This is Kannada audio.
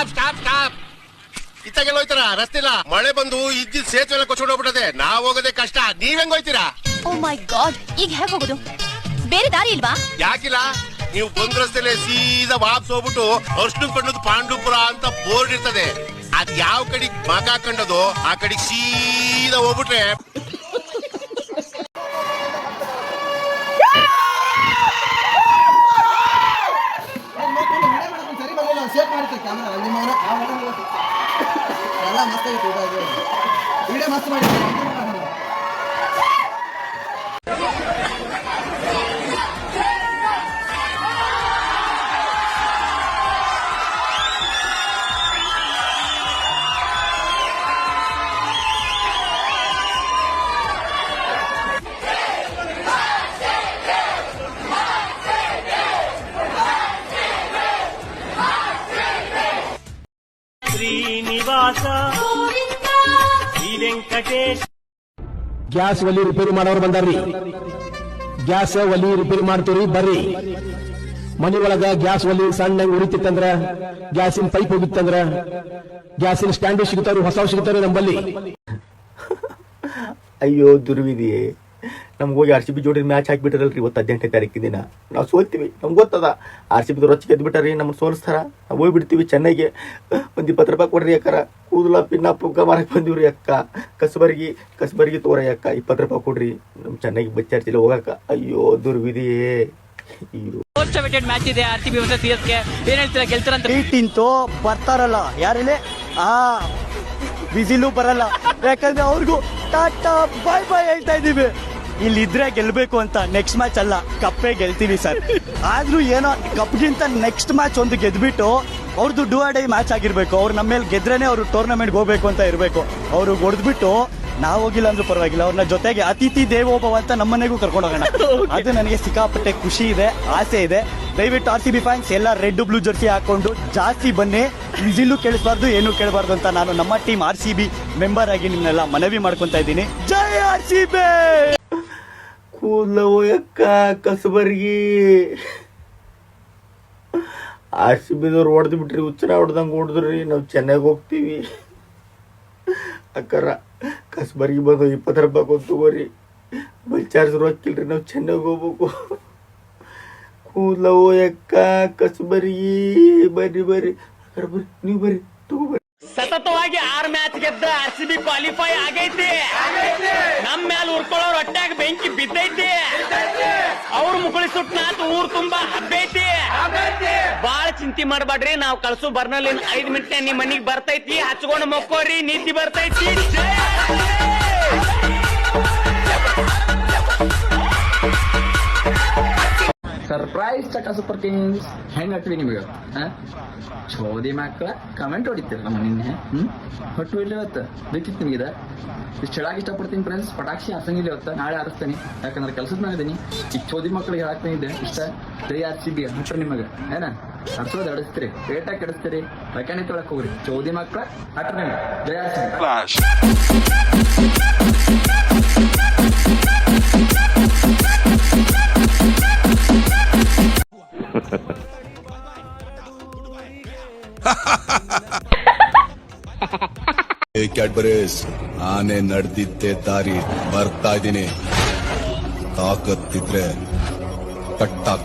ಸ್ಟಾಪ್ ಸ್ಟಾಪ್ ಸ್ಟಾಪ್ ಇತ್ತಾಗೆಲ್ಲ ಹೋಯ್ತಾರ? ರಸ್ತೆ ಇಲ್ಲ. ಮಳೆ ಬಂದು ಇದ್ದಿದ್ ಸೇತುವೆ ಎಲ್ಲ ಕೊಚ್ಕೊಂಡು ಹೋಗ್ಬಿಟ್ಟದೆ. ನಾವ್ ಹೋಗೋದೇ ಕಷ್ಟ. ನೀವ್ ಹೆಂಗ್ ಹೋಯ್ತೀರಾ? ಓ ಮೈ ಗಾಡ್ ಈಗ ಹೇಗೆ ಹೋಗೋದು? ಬೇರೆ ದಾರಿ ಇಲ್ವಾ? ಯಾಕಿಲ್ಲ? ನೀವು ಬಂದ್ ರಸ್ತೆಲೆ ಸೀದಾ ವಾಪಸ್ ಹೋಗ್ಬಿಟ್ಟು ಅರ್ಶನ ಕಂಡದ್ದು ಪಾಂಡುಪುರ ಅಂತ ಬೋರ್ಡ್ ಇರ್ತದೆ. ಅದ್ ಯಾವ ಕಡೆಗ್ ಮಗ ಕಂಡದೋ ಆ ಕಡೆಗ್ ಸೀದಾ ಹೋಗ್ಬಿಟ್ರೆ ಅಲ್ಲಿ ಮಾಡ್ತೀವಿ ಕ್ಯಾಮ್ರಾ ನಿಮ್ಮ ಆ. ಎಲ್ಲ ಮಸ್ತ್ ಆಗಿತ್ತು ಊಟ ಅದು ವಿಡಿಯೋ ಮಸ್ತ್ ಮಾಡಿದ್ದೀವಿ ಶ್ರೀನಿವಾಸ. ಶ್ರೀ ವೆಂಕಟೇಶ್. ಗ್ಯಾಸ್ ಒಲಿ ರಿಪೇರಿ ಮಾಡೋರು ಬಂದಾರ್ರಿ. ಗ್ಯಾಸ್ ಒಲಿ ರಿಪೇರಿ ಮಾಡ್ತೀವ್ರಿ ಬರ್ರಿ. ಮನಿ ಒಳಗ ಗ್ಯಾಸ್ ಒಲಿ ಸಣ್ಣ ಉರಿತಿತ್ತಂದ್ರ ಗ್ಯಾಸಿನ ಪೈಪ್ ಹೋಗಿತ್ತಂದ್ರ ಗ್ಯಾಸಿನ ಸ್ಟ್ಯಾಂಡು ಸಿಗ್ತಾವ್ರಿ ಹೊಸ ಸಿಗ್ತಾವ್ರಿ ನಂಬಲ್ಲಿ. ಅಯ್ಯೋ ದುರ್ವಿಧಿ ನಮ್ಗೆ ಹೋಗಿ ಆರ್ ಸಿ ಬಿ ಜೋಡಿ ಮ್ಯಾಚ್ ಹಾಕ್ಬಿಟ್ರಲ್ರಿ ಇವತ್ತು ಹದಿನೆಂಟನೇ ತಾರೀಕಿನ ದಿನ. ನಾವು ಸೋಲ್ತೀವಿ ನಮ್ಗೆ ಗೊತ್ತದ. ಆರ್ ಸಿ ಬಿ ರೊಚ್ಚ ಗೆದ್ಬಿಟ್ಟಾರಿ ನಮ್ಮನ್ನು ಸೋಲಿಸ್ತಾರ. ನಾವು ಹೋಗ್ಬಿಡ್ತೀವಿ ಚೆನ್ನೈಗೆ. ಒಂದು ಇಪ್ಪತ್ತು ರೂಪಾಯಿ ಕೊಡ್ರಿ ಅಕ್ಕಾರ ಕೂದಲ ಪಿನ್ನ ಪುಗ್ಗ ಮಾರಕ್ಕೆ ಬಂದಿವ್ರಿ ಅಕ್ಕ. ಕಸಬರ್ಗಿ ಕಸಬರ್ಗಿ ತೋರ ಅಕ್ಕ. ಇಪ್ಪತ್ತು ರೂಪಾಯಿ ಕೊಡ್ರಿ. ನಮ್ಮ ಚೆನ್ನೈಗೆ ಬಚ್ಚಾರ್ತಿಲ್ಲ ಹೋಗಕ್ಕ ಅಯ್ಯೋ ದುರ್ವಿಧಿಯೇ ಮ್ಯಾಚ್ ಇದೆ R C B versus C S K ಏನ್ ಹೇಳ್ತೀರಾ ಗೆಲ್ತಾರಂತ ಏಯ್ಟೀನ್ತು ಬರ್ತಾರಲ್ಲ. ಯಾರಿಲ್ಲ? ಆ ಬಿಸಿಲು ಬರಲ್ಲ. ಯಾಕಂದ್ರೆ ಅವ್ರಿಗೂ ಟಾಟಾ ಬಾಯ್ ಬಾಯ್ ಹೇಳ್ತಾ ಇದೀವಿ ಇಲ್ಲಿದ್ರೆ ಗೆಲ್ಬೇಕು ಅಂತ ನೆಕ್ಸ್ಟ್ ಮ್ಯಾಚ್ ಅಲ್ಲ ಕಪ್ಪೇ ಗೆಲ್ತೀವಿ ಸರ್ ಆದ್ರೂ ಏನೋ ಕಪ್ಗಿಂತ ನೆಕ್ಸ್ಟ್ ಮ್ಯಾಚ್ ಒಂದು ಗೆದ್ಬಿಟ್ಟು ಅವ್ರದ್ದು ಡೂ ಡೈ ಮ್ಯಾಚ್ ಆಗಿರ್ಬೇಕು. ಅವ್ರು ನಮ್ಮ ಮೇಲೆ ಗೆದ್ರೇನೆ ಅವರು ಟೂರ್ನಮೆಂಟ್ಗೆ ಹೋಗ್ಬೇಕು ಅಂತ ಇರಬೇಕು. ಅವರು ಹೊಡೆದ್ಬಿಟ್ಟು ನಾವು ಹೋಗಿಲ್ಲ ಅಂದ್ರೂ ಪರವಾಗಿಲ್ಲ. ಅವ್ರನ್ನ ಜೊತೆಗೆ ಅತಿಥಿ ದೇವೋಭವ ಅಂತ ನಮ್ಮನೆಗೂ ಕರ್ಕೊಂಡು ಹೋಗೋಣ. ಅದು ನನಗೆ ಸಿಕ್ಕಾಪಟ್ಟೆ ಖುಷಿ ಇದೆ ಆಸೆ ಇದೆ. ದಯವಿಟ್ಟು ಆರ್ ಸಿ ಬಿ ಫ್ಯಾನ್ಸ್ ಎಲ್ಲ ರೆಡ್ ಬ್ಲೂ ಜರ್ಸಿ ಹಾಕೊಂಡು ಜಾಸ್ತಿ ಬನ್ನಿ. ವಿಸಿಲು ಕೇಳಿಸ್ಬಾರ್ದು ಏನು ಕೇಳಬಾರ್ದು ಅಂತ ನಾನು ನಮ್ಮ team R C B member ಆಗಿ ನಿಮ್ಮನ್ನೆಲ್ಲ ಮನವಿ ಮಾಡ್ಕೊತಾ ಇದ್ದೀನಿ. ಜೈ ಆರ್ ಸಿ ಬಿ ಕೂದಲ ಹೋಯಕ್ಕ ಕಸಬರ್ಗಿ. ಆರ್ ಸಿ ಬಿದವ್ರು ಹೊಡೆದು ಬಿಟ್ರಿ ಉಚ್ಚರ ಹೊಡೆದಂಗೆ ಹೊಡೆದ್ರಿ, ನಾವು ಚೆನ್ನಾಗಿ ಹೋಗ್ತೀವಿ. ಅಕ್ಕರ, ಕಸಬರ್ಗಿ ಬಂದು ಇಪ್ಪತ್ತು ರೂಪಾಯಿ ಕೊಟ್ಟು ತಗೋರಿ. ಬಲ್ ಚಾರ್ಜ್ ರೊಕ್ಕಿಲ್ರಿ ನಾವು ಚೆನ್ನಾಗಿ ಹೋಗ್ಬೇಕು. ಕೂದಲ ಹೋಯಕ್ಕ ಕಸಬರ್ಗಿ. ಬರ್ರಿ ಬರ್ರಿ. ಅಕ್ಕರ ಬರ್ರಿ, ನೀವು ಬರ್ರಿ, ತಗೋ ಸತತವಾಗಿ ಆರ್ ಮ್ಯಾಚ್ ಗೆದ್ದ ಆರ್ ಸಿ ಬಿ ಕ್ವಾಲಿಫೈ ಆಗೈತಿ. ನಮ್ ಮ್ಯಾಲ ಉರ್ಕೊಳ್ಳೋರ್ ಹೊಟ್ಯಾಗ ಬೆಂಕಿ ಬಿದ್ದೈತಿ. ಅವ್ರ ಮುಗುಳಿ ಸುಟ್ಟ ನಾತ್ ಊರ್ ತುಂಬಾ ಹಬ್ಬೈತಿ. ಬಾಳ ಚಿಂತೆ ಮಾಡ್ಬೇಡ್ರಿ ನಾವ್ ಕಳ್ಸು ಬರ್ನಲ್ಲಿ ಐದ್ ಮಿನಿಟ್ ನಿಮ್ ಮನಿಗ್ ಬರ್ತೈತಿ. ಹಚ್ಕೊಂಡ್ ಮಕ್ಕೋರಿ ನೀತಿ ಬರ್ತೈತಿ. ಸರ್ಪ್ರೈಸ್ ಚಟ ಸೂಪರ್ ಕಿಂಗ್ಸ್ ಹೆಂಗ್ ಹಾಕ್ತೀವಿ ನಿಮಗೆ? ಚೋದಿ ಮಕ್ಕಳ ಕಮೆಂಟ್ ಹೊಡಿತೀರ ನಮ್ಮ ನಿನ್ನೆ ಹ್ಮ್? ಹೊಟ್ಟು ಇಲ್ಲ ಇವತ್ತು. ಬೇಕಿತ್ತು ನಿಮಗಿದೆ ಇಷ್ಟು ಚೆನ್ನಾಗಿ ಇಷ್ಟಪಡ್ತೀನಿ ಫ್ರೆಂಡ್ಸ್ ಪಟಾಕ್ಷಿ ಹಾಸಂಗಿಲ್ಲ ಇವತ್ತು. ನಾಳೆ ಆರಿಸ್ತೀನಿ ಯಾಕಂದ್ರೆ ಕೆಲಸದ ಮೇಲೆ ಇದೀನಿ ಈ ಚೋದಿ ಮಕ್ಕಳಿಗೆ ಹಾಕ್ತಾ ಇದ್ದೆ ಇಷ್ಟ? ತ್ರೀ ಆರ್ ಸಿ ಬಿ ಹೊಟ್ಟು ನಿಮಗೆ. ಏನ? ಹರ್ಸೋದು ಅಡಿಸ್ತೀರಿ. ರೇಟಾಗಿ ಕೆಡಿಸ್ತೀರಿ ಮೆಕ್ಯಾನಿಕ್ ತೊಳಕ್ ಹೋಗ್ರಿ. ಚೋದಿ ಮಕ್ಕಳ ಹಟ್ರಿ ನಿಮಗೆ. ಜೈ ಆರ್ ಕ್ಯಾಡ್ಬರೀಸ್ ಆನೆ ನಡೆದಿದ್ದೆ ದಾರಿ ಬರ್ತಾ ಇದ್ದೀನಿ. ತಾಕತ್ತಿದ್ರೆ ಕಟ್ಟಾಕ